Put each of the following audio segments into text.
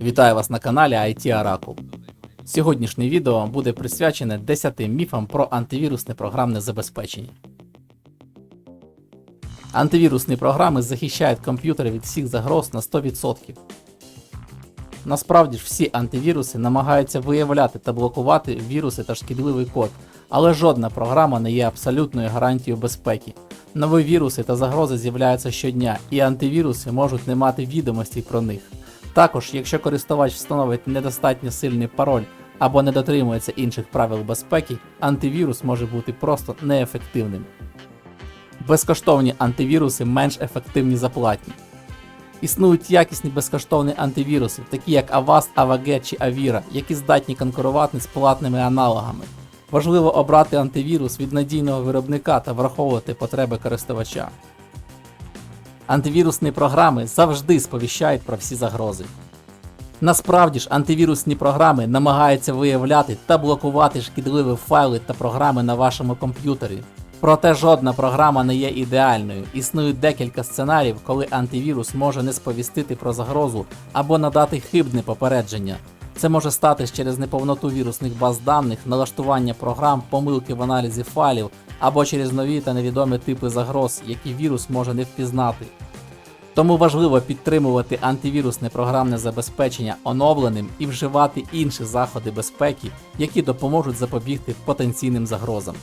Вітаю вас на каналі IT Oracle. Сьогоднішнє відео буде присвячене 10 міфам про антивірусне програмне забезпечення. Антивірусні програми захищають комп'ютери від всіх загроз на 100%. Насправді ж всі антивіруси намагаються виявляти та блокувати віруси та шкідливий код, але жодна програма не є абсолютною гарантією безпеки. Нові віруси та загрози з'являються щодня, і антивіруси можуть не мати відомостей про них. Також, якщо користувач встановить недостатньо сильний пароль або не дотримується інших правил безпеки, антивірус може бути просто неефективним. Безкоштовні антивіруси менш ефективні за платні. Існують якісні безкоштовні антивіруси, такі як Avast, AVG чи Avira, які здатні конкурувати з платними аналогами. Важливо обрати антивірус від надійного виробника та враховувати потреби користувача. Антивірусні програми завжди сповіщають про всі загрози. Насправді ж антивірусні програми намагаються виявляти та блокувати шкідливі файли та програми на вашому комп'ютері. Проте жодна програма не є ідеальною. Існують декілька сценаріїв, коли антивірус може не сповістити про загрозу або надати хибне попередження. Це може статись через неповноту вірусних баз даних, налаштування програм, помилки в аналізі файлів або через нові та невідомі типи загроз, які вірус може не впізнати. Тому важливо підтримувати антивірусне програмне забезпечення оновленим і вживати інші заходи безпеки, які допоможуть запобігти потенційним загрозам.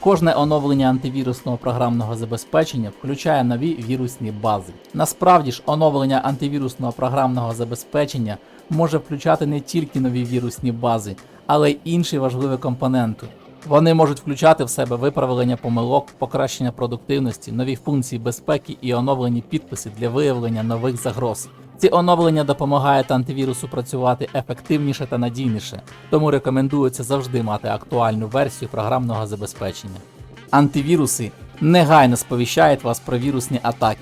Кожне оновлення антивірусного програмного забезпечення включає нові вірусні бази. Насправді ж, оновлення антивірусного програмного забезпечення може включати не тільки нові вірусні бази, але й інші важливі компоненти. Вони можуть включати в себе виправлення помилок, покращення продуктивності, нові функції безпеки і оновлені підписи для виявлення нових загроз. Ці оновлення допомагають антивірусу працювати ефективніше та надійніше, тому рекомендується завжди мати актуальну версію програмного забезпечення. Антивіруси негайно сповіщають вас про вірусні атаки.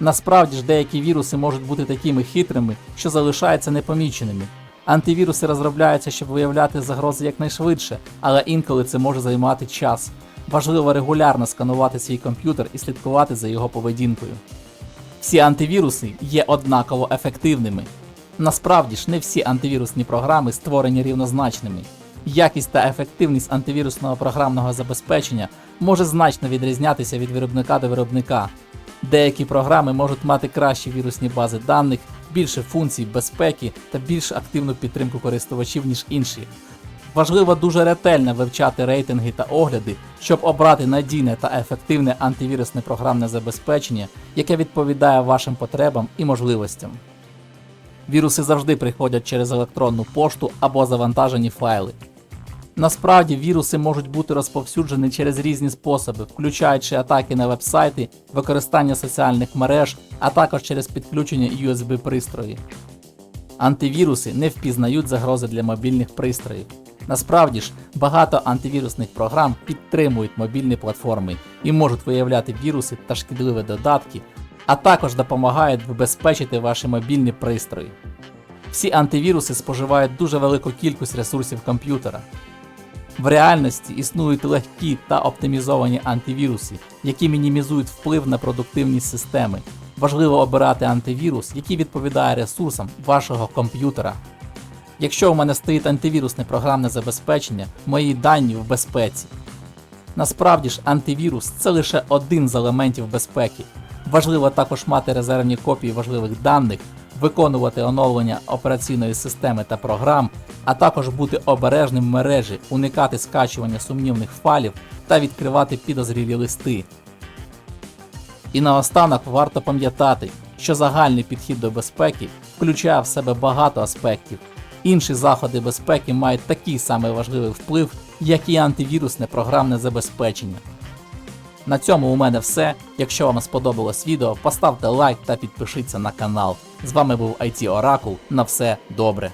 Насправді ж деякі віруси можуть бути такими хитрими, що залишаються непоміченими. Антивіруси розробляються, щоб виявляти загрози якнайшвидше, але інколи це може займати час. Важливо регулярно сканувати свій комп'ютер і слідкувати за його поведінкою. Всі антивіруси є однаково ефективними. Насправді ж не всі антивірусні програми створені рівнозначними. Якість та ефективність антивірусного програмного забезпечення може значно відрізнятися від виробника до виробника. Деякі програми можуть мати кращі вірусні бази даних, більше функцій безпеки та більш активну підтримку користувачів, ніж інші. Важливо дуже ретельно вивчати рейтинги та огляди, щоб обрати надійне та ефективне антивірусне програмне забезпечення, яке відповідає вашим потребам і можливостям. Віруси завжди приходять через електронну пошту або завантажені файли. Насправді віруси можуть бути розповсюджені через різні способи, включаючи атаки на вебсайти, використання соціальних мереж, а також через підключення USB пристрої. Антивіруси не впізнають загрози для мобільних пристроїв. Насправді ж, багато антивірусних програм підтримують мобільні платформи і можуть виявляти віруси та шкідливі додатки, а також допомагають вбезпечити ваші мобільні пристрої. Всі антивіруси споживають дуже велику кількість ресурсів комп'ютера. В реальності існують легкі та оптимізовані антивіруси, які мінімізують вплив на продуктивність системи. Важливо обирати антивірус, який відповідає ресурсам вашого комп'ютера. Якщо у мене стоїть антивірусне програмне забезпечення, мої дані в безпеці. Насправді ж антивірус це лише один з елементів безпеки. Важливо також мати резервні копії важливих даних, виконувати оновлення операційної системи та програм, а також бути обережним в мережі, уникати скачування сумнівних файлів та відкривати підозрілі листи. І наостанок варто пам'ятати, що загальний підхід до безпеки включає в себе багато аспектів. Інші заходи безпеки мають такий самий важливий вплив, як і антивірусне програмне забезпечення. На цьому у мене все. Якщо вам сподобалось відео, поставте лайк та підпишіться на канал. З вами був IT Оракул. На все добре.